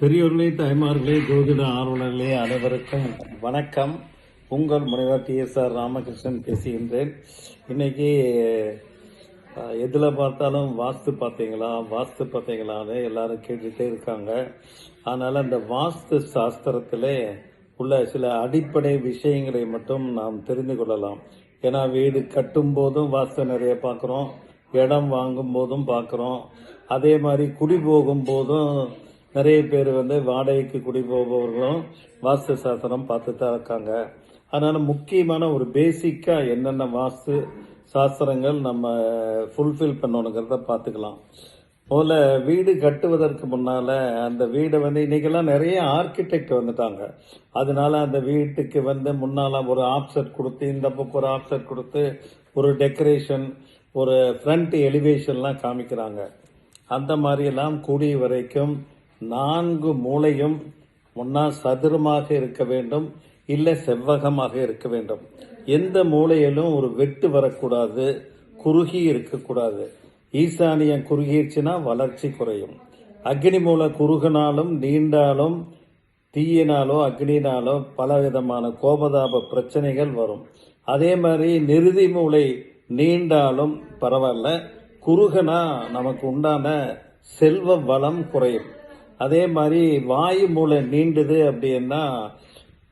பெரியோர்களே தாய்மார்களே ஜோதிட ஆர்வலர்களே அனைவருக்கும் வணக்கம். உங்கள் முனைவர் டி எஸ் ஆர் ராமகிருஷ்ணன் பேசுகின்றேன். இன்றைக்கி எதில் பார்த்தாலும் வாஸ்து பார்த்தீங்களா? வாஸ்து பார்த்தீங்களான்னு எல்லாரும் கேட்டுகிட்டே இருக்காங்க. அதனால் அந்த வாஸ்து சாஸ்திரத்தில் உள்ள சில அடிப்படை விஷயங்களை மட்டும் நாம் தெரிந்து கொள்ளலாம். ஏன்னா வீடு கட்டும் போதும் வாஸ்து நிறைய பார்க்குறோம். இடம் வாங்கும் போதும் பார்க்குறோம். அதே மாதிரி குடி போகும் போதும் நிறைய பேர் வந்து வாடகைக்கு குடி போபவர்களும் வாஸ்து சாஸ்திரம் பார்த்து தான் இருக்காங்க. அதனால முக்கியமான ஒரு பேசிக்காக என்னென்ன வாஸ்து சாஸ்திரங்கள் நம்ம ஃபுல்ஃபில் பண்ணணுங்கிறத பார்த்துக்கலாம். முதல்ல வீடு கட்டுவதற்கு முன்னால் அந்த வீடை வந்து இன்னைக்கெல்லாம் நிறைய ஆர்கிடெக்ட் வந்துட்டாங்க. அதனால அந்த வீட்டுக்கு வந்து முன்னால் ஒரு ஆப்செட் கொடுத்து இந்த பக்கம் ஒரு ஆப்செட் கொடுத்து ஒரு டெக்கரேஷன் ஒரு ஃப்ரண்ட் எலிவேஷன்லாம் காமிக்கிறாங்க. அந்த மாதிரியெல்லாம் கூடிய வரைக்கும் நான்கு மூலையும் ஒன்னா சதுரமாக இருக்க வேண்டும் இல்லை செவ்வகமாக இருக்க வேண்டும். எந்த மூலையிலும் ஒரு வெட்டு வரக்கூடாது குறுகி இருக்கக்கூடாது. ஈசானியம் குறுகிடுச்சுன்னா வளர்ச்சி குறையும். அக்னி மூலை குறுகினாலும் நீண்டாலும் தீயினாலோ அக்னினாலோ பலவிதமான கோபதாப பிரச்சனைகள் வரும். அதே மாதிரி நிறுதி மூளை நீண்டாலும் பரவாயில்ல குறுகனா நமக்கு உண்டான செல்வ வளம் குறையும். அதே மாதிரி வாயு மூளை நீண்டுது அப்படின்னா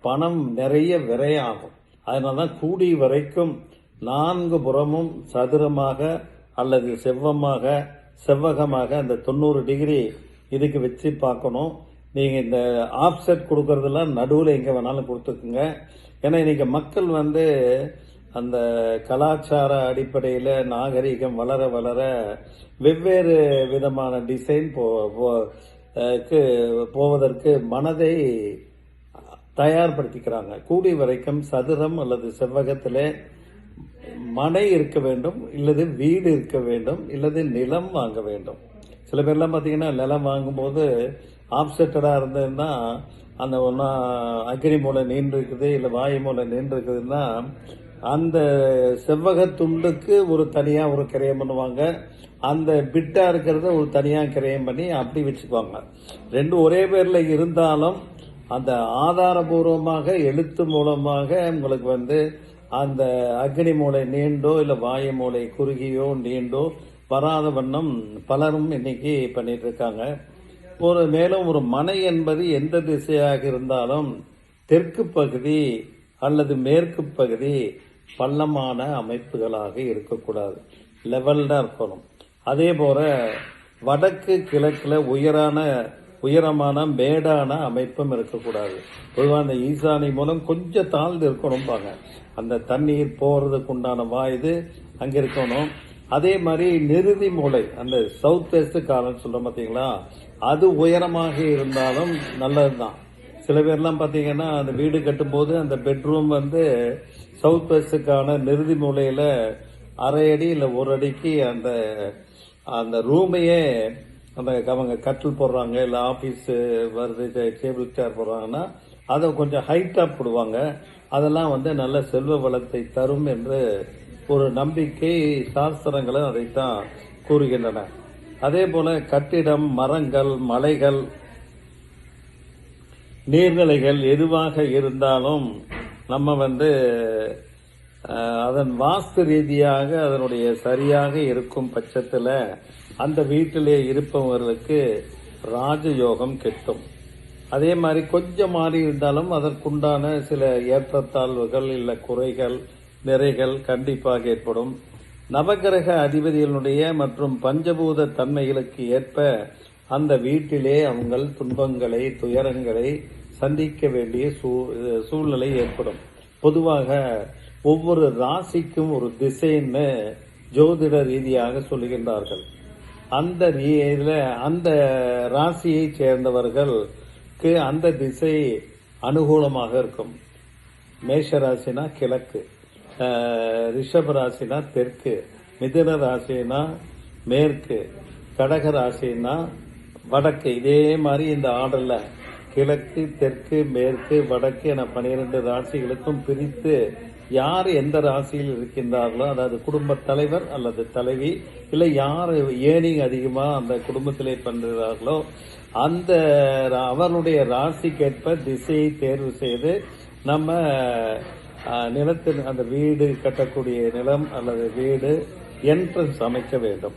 பணம் நிறைய விரையாகும். அதனால தான் கூடி வரைக்கும் நான்கு புறமும் சதுரமாக அல்லது செவ்வமாக செவ்வகமாக அந்த தொண்ணூறு டிகிரி இதுக்கு வச்சு பார்க்கணும். நீங்கள் இந்த ஆப்செட் கொடுக்கறதெல்லாம் நடுவில் எங்கே வேணாலும் கொடுத்துக்குங்க. ஏன்னா இன்னைக்கு மக்கள் வந்து அந்த கலாச்சார அடிப்படையில் நாகரிகம் வளர வளர வெவ்வேறு விதமான டிசைன் போ போவதற்கு மனதை தயார்படுத்திக்கிறாங்க. கூடி வரைக்கும் சதுரம் அல்லது செவ்வகத்திலே மனை இருக்க வேண்டும் இல்லது வீடு இருக்க வேண்டும் இல்லது நிலம் வாங்க வேண்டும். சில பேர்லாம் பார்த்தீங்கன்னா நிலம் வாங்கும்போது ஆப்செட்டடாக இருந்ததுன்னா அந்த ஒன்றா அக்னி மூலை நீண்டு இருக்குது இல்லை வாயு மூலை நீண்டு இருக்குதுன்னா அந்த செவ்வக துண்டுக்கு ஒரு தனியாக ஒரு கிரயம் பண்ணுவாங்க. அந்த பிட்டா இருக்கிறத ஒரு தனியாக கிரயம் பண்ணி அப்படி வச்சுக்குவாங்க. ரெண்டும் ஒரே பேரில் இருந்தாலும் அந்த ஆதாரபூர்வமாக எழுத்து மூலமாக உங்களுக்கு வந்து அந்த அக்னி மூளை நீண்டோ இல்லை வாயு மூளை குறுகியோ நீண்டோ வராத வண்ணம் பலரும் இன்னைக்கு பண்ணிட்டு இருக்காங்க. ஒரு மேலும் ஒரு மனை என்பது எந்த திசையாக இருந்தாலும் தெற்கு பகுதி அல்லது மேற்கு பகுதி பள்ளமான அமைப்புகளாக இருக்கக்கூடாது. லெவல்டா இருக்கணும். அதே போல வடக்கு கிழக்குல உயரான உயரமான மேடான அமைப்பும் இருக்கக்கூடாது. பொதுவாக அந்த ஈசானி மூலம் கொஞ்சம் தாழ்ந்து இருக்கணும்பாங்க. அந்த தண்ணீர் போறதுக்கு உண்டான வாயுது அங்க இருக்கணும். அதே மாதிரி நிறுதி மூளை அந்த சவுத் வெஸ்ட் காலம் சொல்றோம் பார்த்தீங்களா அது உயரமாக இருந்தாலும் நல்லதுதான். சில பேர்லாம் பார்த்தீங்கன்னா அந்த வீடு கட்டும்போது அந்த பெட்ரூம் வந்து சவுத் வெஸ்டுக்கான நிறுதி மூலையில அரை அடி இல்லை ஒரு அடிக்கு அந்த அந்த ரூமையே அந்த அவங்க கட்டில் போடுறாங்க இல்லை ஆஃபீஸ் வருது டேபிள் சேர் போடுறாங்கன்னா அதை கொஞ்சம் ஹைட்டாக போடுவாங்க. அதெல்லாம் வந்து நல்ல செல்வ வளத்தை தரும் என்று ஒரு நம்பிக்கை சாஸ்திரங்களும் அதைத்தான் கூறுகின்றன. அதே போல கட்டிடம் மரங்கள் மலைகள் நீர்நிலைகள் எதுவாக இருந்தாலும் நம்ம வந்து அதன் வாஸ்து ரீதியாக அதனுடைய சரியாக இருக்கும் பட்சத்தில் அந்த வீட்டிலே இருப்பவர்களுக்கு ராஜயோகம் கிட்டும். அதே மாதிரி கொஞ்சம் மாறி இருந்தாலும் அதற்குண்டான சில ஏற்றத்தாழ்வுகள் இல்லை குறைகள் நிறைகள் கண்டிப்பாக ஏற்படும். நவகிரக அதிபதிகளுடைய மற்றும் பஞ்சபூத தன்மைகளுக்கு ஏற்ப அந்த வீட்டிலே அவங்கள் துன்பங்களை துயரங்களை சந்திக்க வேண்டிய சூ- சூழ்நிலை ஏற்படும். பொதுவாக ஒவ்வொரு ராசிக்கும் ஒரு திசைன்னு ஜோதிட ரீதியாக சொல்லுகின்றார்கள். அந்த ரீதியில அந்த ராசியை சேர்ந்தவர்களுக்கு அந்த திசை அனுகூலமாக இருக்கும். மேஷ ராசினா கிழக்கு ரிஷப ராசினா தெற்கு மிதுன ராசினா மேற்கு கடக ராசினா வடக்கு. இதே மாதிரி இந்த ஆர்டர்ல கிழக்கு தெற்கு மேற்கு வடக்கு என பனிரெண்டு ராசிகளுக்கும் பிரித்து யார் எந்த ராசியில் இருக்கின்றார்களோ அதாவது குடும்ப தலைவர் அல்லது தலைவி இல்லை யார் ஏனிங் அதிகமாக அந்த குடும்பத்திலே பண்ணுறார்களோ அந்த ரா- அவர்களுடைய ராசிக்கேற்ப திசையை தேர்வு செய்து நம்ம நிலத்தின் அந்த வீடு கட்டக்கூடிய நிலம் அல்லது வீடு என்ட்ரன்ஸ் அமைக்க வேண்டும்.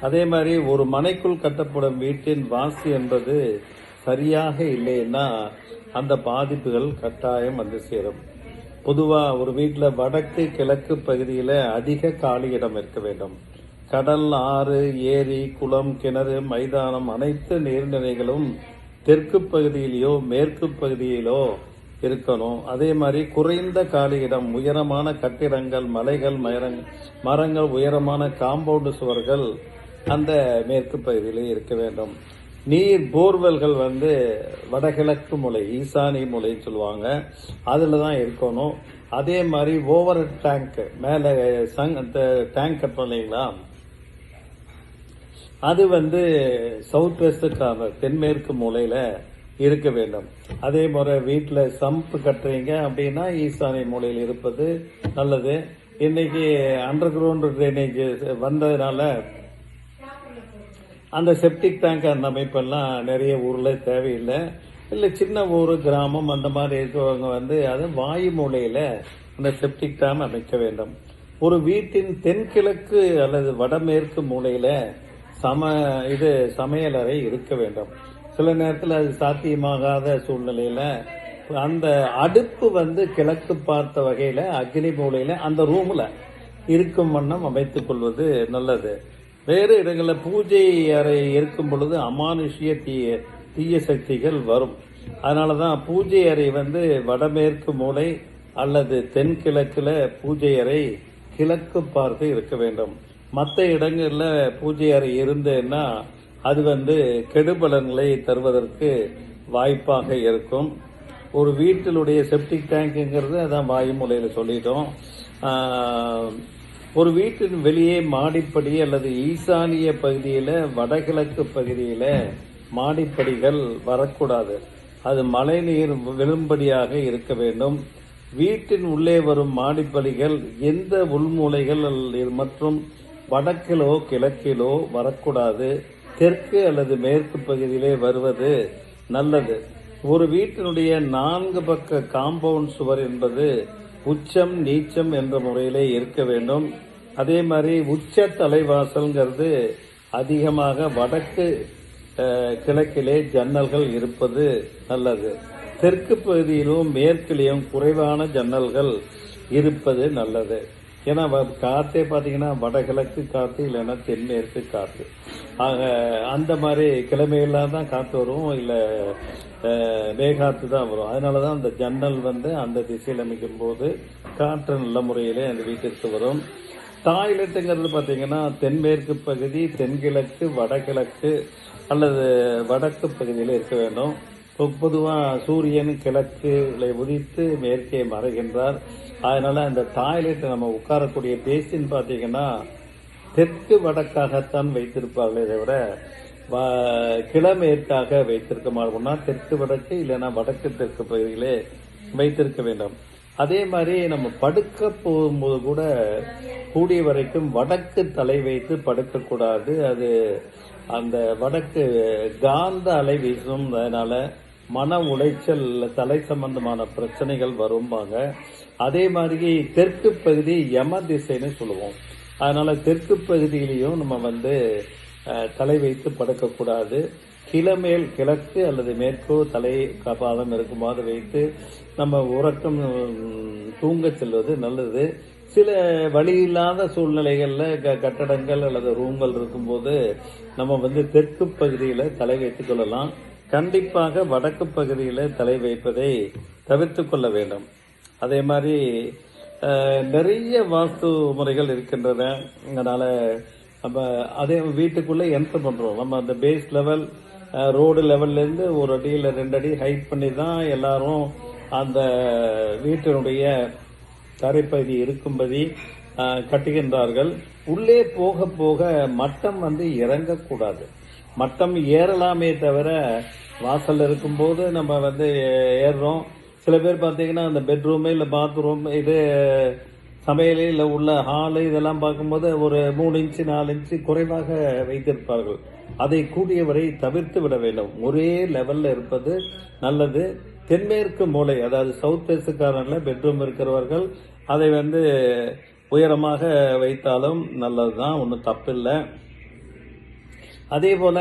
அதே மாதிரி ஒரு மனைக்குள் கட்டப்படும் வீட்டின் வாசி என்பது சரியாக இல்லைன்னா அந்த பாதிப்புகள் கட்டாயம் வந்து சேரும். பொதுவா ஒரு வீட்டில் வடக்கு கிழக்கு பகுதியில் அதிக காலி இடம் இருக்க வேண்டும். கடல் ஆறு ஏரி குளம் கிணறு மைதானம் அனைத்து நீர்நிலைகளும் தெற்கு பகுதியிலோ மேற்கு பகுதியிலோ இருக்கணும். அதே மாதிரி குறைந்த காலி இடம் உயரமான கட்டிடங்கள் மலைகள் மரங் மரங்கள் உயரமான காம்பவுண்டு சுவர்கள் அந்த மேற்கு பகுதியிலே இருக்க வேண்டும். நீர் போர்வெல்கள் வந்து வடகிழக்கு மூலை ஈசானிய மூலைன்னு சொல்லுவாங்க. அதில் தான் இருக்கணும். அதே மாதிரி ஓவர் டேங்க் மேலே சங் அந்த டேங்க் கட்டணும் இல்லைங்களா? அது வந்து சவுத் வெஸ்டுக்கான தென்மேற்கு மூலையில் இருக்க வேண்டும். அதே மாதிரி வீட்டில் சம்ப் கட்டுறீங்க அப்படின்னா ஈசானிய மூலையில் இருப்பது நல்லது. இன்னைக்கு அண்டர் கிரவுண்ட் ட்ரைனேஜ் வந்ததுனால அந்த செப்டிக் டேங்க் அந்த அமைப்பெல்லாம் நிறைய ஊரில் தேவையில்லை. இல்லை சின்ன ஊர் கிராமம் அந்த மாதிரி இருக்கிறவங்க வந்து அது வாயு மூலையில் அந்த செப்டிக் டேம் அமைக்க வேண்டும். ஒரு வீட்டின் தென்கிழக்கு அல்லது வடமேற்கு மூலையில் சம இது சமையலறை இருக்க வேண்டும். சில நேரத்தில் அது சாத்தியமாகாத சூழ்நிலையில் அந்த அடுப்பு வந்து கிழக்கு பார்த்த வகையில் அக்னி மூலையில் அந்த ரூமில் இருக்கும் வண்ணம் அமைத்துக் கொள்வது நல்லது. வேறு இடங்களில் பூஜை அறை இருக்கும் பொழுது அமானுஷ்ய தீய தீய சக்திகள் வரும். அதனால தான் பூஜை அறை வந்து வடமேற்கு மூலை அல்லது தென்கிழக்கில் பூஜை அறை கிழக்கு பார்த்து இருக்க வேண்டும். மற்ற இடங்களில் பூஜை அறை இருந்ததுன்னா அது வந்து கெடுபலன்களை தருவதற்கு வாய்ப்பாக இருக்கும். ஒரு வீட்டிலுடைய செப்டிக் டேங்க்குங்கிறது அதான் வாயுமூலையில் சொல்லிட்டோம். ஒரு வீட்டின் வெளியே மாடிப்படி அல்லது ஈசானிய பகுதியில் வடகிழக்கு பகுதியில் மாடிப்படிகள் வரக்கூடாது. அது மழை நீர் விழும்படியாக இருக்க வேண்டும். வீட்டின் உள்ளே வரும் மாடிப்படிகள் எந்த உள்மூலைகள் மற்றும் வடக்கிலோ கிழக்கிலோ வரக்கூடாது. தெற்கு அல்லது மேற்கு பகுதியிலே வருவது நல்லது. ஒரு வீட்டினுடைய நான்கு பக்க காம்பவுண்ட் சுவர் என்பது உச்சம் நீச்சம் என்ற முறையிலே இருக்க வேண்டும். அதே மாதிரி உச்ச தலைவாசல்ங்கிறது அதிகமாக வடக்கு கிழக்கிலே ஜன்னல்கள் இருப்பது நல்லது. தெற்கு பகுதியிலும் மேற்கிலேயும் குறைவான ஜன்னல்கள் இருப்பது நல்லது. ஏன்னா வ- பார்த்தீங்கன்னா வடகிழக்கு காற்று இல்லைன்னா தென்மேற்கு காற்று ஆக அந்த மாதிரி கிழமைகளாக தான் காற்று வரும் இல்லை மேகாற்று தான் வரும். அதனால தான் அந்த ஜன்னல் வந்து அந்த திசையில் அமைக்கும் போது காற்று நல்ல முறையிலே அந்த வீட்டிற்கு வரும். டாய்லெட்டுங்கிறது பார்த்தீங்கன்னா தென்மேற்கு பகுதி தென்கிழக்கு வடகிழக்கு அல்லது வடக்கு பகுதியில் இருக்க வேண்டும். பொதுவாக சூரியன் கிழக்குல உதித்து மேற்கே மறைகின்றார். அதனால அந்த டாய்லெட் நம்ம உட்காரக்கூடிய பேசின்னு பார்த்தீங்கன்னா தெற்கு வடக்காகத்தான் வைத்திருப்பார்களே தவிர வ- கிழமேற்காக வைத்திருக்க மாட்டோம்னா தெற்கு வடக்கு இல்லைன்னா வடக்கு தெற்கு பகுதிகளே வைத்திருக்க வேண்டும். அதே மாதிரி நம்ம படுக்க போகும்போது கூட கூடிய வரைக்கும் வடக்கு தலை வைத்து படுக்கக்கூடாது அது அந்த வடக்கு காந்த அலை வீசும் அதனால மன உளைச்சல் தலை சம்பந்தமான பிரச்சனைகள் வரும்பாங்க. அதே மாதிரி தெற்கு பகுதி யம திசைன்னு சொல்லுவோம். அதனால தெற்கு பகுதியிலையும் நம்ம வந்து தலை வைத்து படுக்கக்கூடாது. கிழமேல் கிழக்கு அல்லது மேற்கோ தலை கபாலம் இருக்குமாறு வைத்து நம்ம உறக்கம் தூங்க செல்வது நல்லது. சில வழி இல்லாத சூழ்நிலைகளில் க கட்டடங்கள் அல்லது ரூம்கள் இருக்கும்போது நம்ம வந்து தெற்கு பகுதியில் தலை வைத்துக் கொள்ளலாம். கண்டிப்பாக வடக்கு பகுதியில் தலை வைப்பதை தவிர்த்து கொள்ள வேண்டும். அதே மாதிரி நிறைய வாஸ்து முறைகள் இருக்கின்றன. அதனால் நம்ம அதே வீட்டுக்குள்ளே என்டர் பண்ணுறோம் நம்ம அந்த பேஸ் லெவல் ரோடு லெவல்லேருந்து ஒரு அடி இல்லை ரெண்டு அடி ஹைட் பண்ணி தான் எல்லாரும் அந்த வீட்டினுடைய தரைப்பகுதி இருக்கும்படி கட்டுகின்றார்கள். உள்ளே போக போக மட்டம் வந்து இறங்கக்கூடாது. மட்டம் ஏறலாமே தவிர வாசல் இருக்கும்போது நம்ம வந்து ஏறுறோம். சில பேர் பார்த்தீங்கன்னா அந்த பெட்ரூமு இல்லை பாத்ரூம் இது சமையல் இல்லை உள்ள ஹாலு இதெல்லாம் பார்க்கும்போது ஒரு மூணு இன்ச்சு நாலு இன்ச்சு குறைவாக வைத்திருப்பார்கள். அதை கூடியவரை தவிர்த்து விட வேண்டும். ஒரே லெவலில் இருப்பது நல்லது. தென்மேற்கு மூளை அதாவது சவுத் வெஸ்ட் பெட்ரூம் இருக்கிறவர்கள் அதை வந்து உயரமாக வைத்தாலும் நல்லது தான் ஒன்றும் தப்பில்லை. அதே போல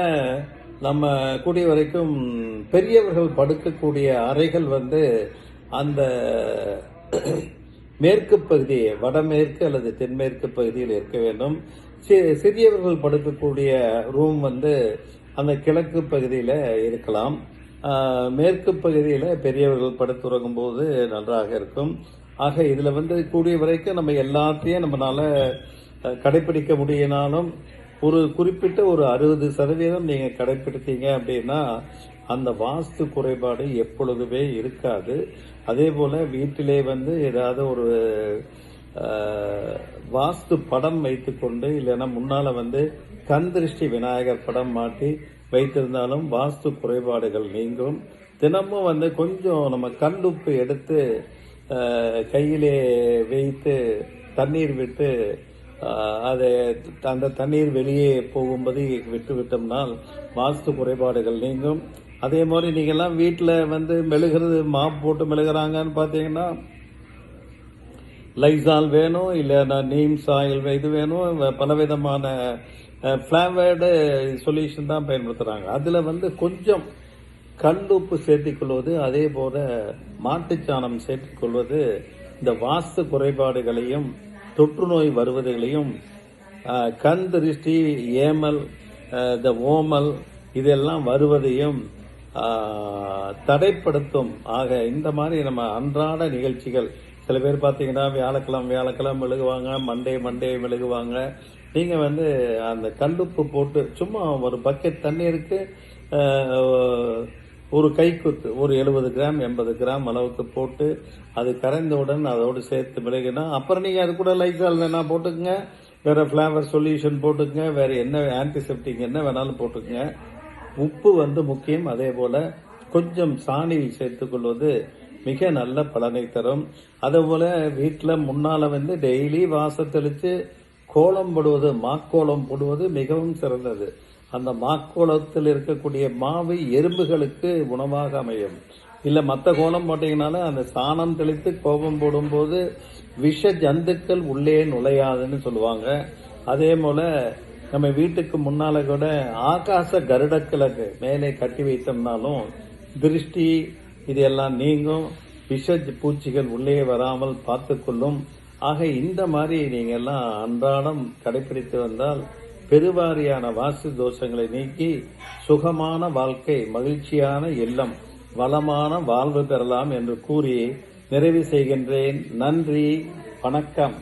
நம்ம கூடிய வரைக்கும் பெரியவர்கள் படுக்கக்கூடிய அறைகள் வந்து அந்த மேற்கு பகுதி வடமேற்கு அல்லது தென்மேற்கு பகுதியில் இருக்க வேண்டும். சிறியவர்கள் படுக்கக்கூடிய ரூம் வந்து அந்த கிழக்கு பகுதியில் இருக்கலாம். மேற்கு பகுதியில் பெரியவர்கள் படுத்துறங்கும் போது நன்றாக இருக்கும். ஆக இதில் வந்து கூடிய வரைக்கும் நம்ம எல்லாத்தையும் நம்மளால கடைபிடிக்க முடியினாலும் ஒரு குறிப்பிட்ட ஒரு அறுபது சதவீதம் நீங்க கடைபிடித்தீங்க அப்படின்னா அந்த வாஸ்து குறைபாடு எப்பொழுதுமே இருக்காது. அதே போல வீட்டிலே வந்து ஏதாவது ஒரு வாஸ்து படம் வைத்துக்கொண்டு இல்லைன்னா முன்னால வந்து கண் திருஷ்டி விநாயகர் படம் மாட்டி வைத்திருந்தாலும் வாஸ்து குறைபாடுகள் நீங்கும். தினமும் வந்து கொஞ்சம் நம்ம கண்டுப்பு எடுத்து கையிலே வைத்து தண்ணீர் விட்டு அதை அந்த தண்ணீர் வெளியே போகும்போது விட்டு விட்டோம்னால் வாஸ்து குறைபாடுகள் நீங்கும். அதே மாதிரி நீங்கள்லாம் வீட்டில் வந்து மெழுகிறது மாப் போட்டு மெழுகுறாங்கன்னு பார்த்தீங்கன்னா லைசால் வேணும் இல்லைன்னா நீம் சாயில் இது வேணும். பலவிதமான ஃப்ளேவர்டு சொல்யூஷன் தான் பயன்படுத்துகிறாங்க அதில் வந்து கொஞ்சம் கல்லுப்பு சேர்த்திக்கொள்வது அதே போல் மாட்டுச்சாணம் சேர்த்துக்கொள்வது இந்த வாஸ்து குறைபாடுகளையும் தொற்று நோய் வருவதைகளையும் கண் திருஷ்டி ஏமல் த இந்த ஓமல் இதெல்லாம் வருவதையும் தடைப்படுத்தும். ஆக இந்த மாதிரி நம்ம அன்றாட நிகழ்ச்சிகள் சில பேர் பார்த்தீங்கன்னா வியாழக்கிழமை வியாழக்கிழமை மெழுகுவாங்க மண்டே மண்டே மெழுகுவாங்க. நீங்கள் வந்து அந்த கல்லுப்பு போட்டு சும்மா ஒரு பக்கெட் தண்ணீருக்கு ஒரு கைக்குத்து ஒரு எழுபது கிராம் எண்பது கிராம் அளவுக்கு போட்டு அது கரைந்தவுடன் அதோடு சேர்த்து மிளகுனா அப்புறம் நீங்கள் அது கூட லைசால் வேணா போட்டுக்கங்க. வேற ஃப்ளேவர் சொல்யூஷன் போட்டுக்கங்க. வேற என்ன ஆன்டிசெப்டிக் என்ன வேணாலும் போட்டுக்கங்க. உப்பு வந்து முக்கியம். அதே போல கொஞ்சம் சாணி சேர்த்துக்கொள்வது மிக நல்ல பலனை தரும். அதே போல் வீட்டில் முன்னால் வந்து டெய்லி வாச தெளித்து கோலம் போடுவது மாக்கோலம் போடுவது மிகவும் சிறந்தது. அந்த மாக்கோலத்தில் இருக்கக்கூடிய மாவு எறும்புகளுக்கு உணவாக அமையும். இல்ல மற்ற கோலம் போட்டீங்கனாலும் அந்த சாணம் தெளித்து கோபம் போடும்போது விஷ ஜந்துக்கள் உள்ளே நுழையாதுன்னு சொல்லுவாங்க. அதே போல நம்ம வீட்டுக்கு முன்னால கூட ஆகாச கருடக்கிழக்கு மேலே கட்டி வைத்தோம்னாலும் திருஷ்டி இதெல்லாம் நீங்கும். விஷ பூச்சிகள் உள்ளே வராமல் பார்த்துக்கொள்ளும். ஆக இந்த மாதிரி நீங்க எல்லாம் அன்றாடம் கடைபிடித்து வந்தால் பெருவாரியான வாசு தோஷங்களை நீக்கி சுகமான வாழ்க்கை மகிழ்ச்சியான இல்லம் வளமான வாழ்வு பெறலாம் என்று கூறி நிறைவு செய்கின்றேன். நன்றி வணக்கம்.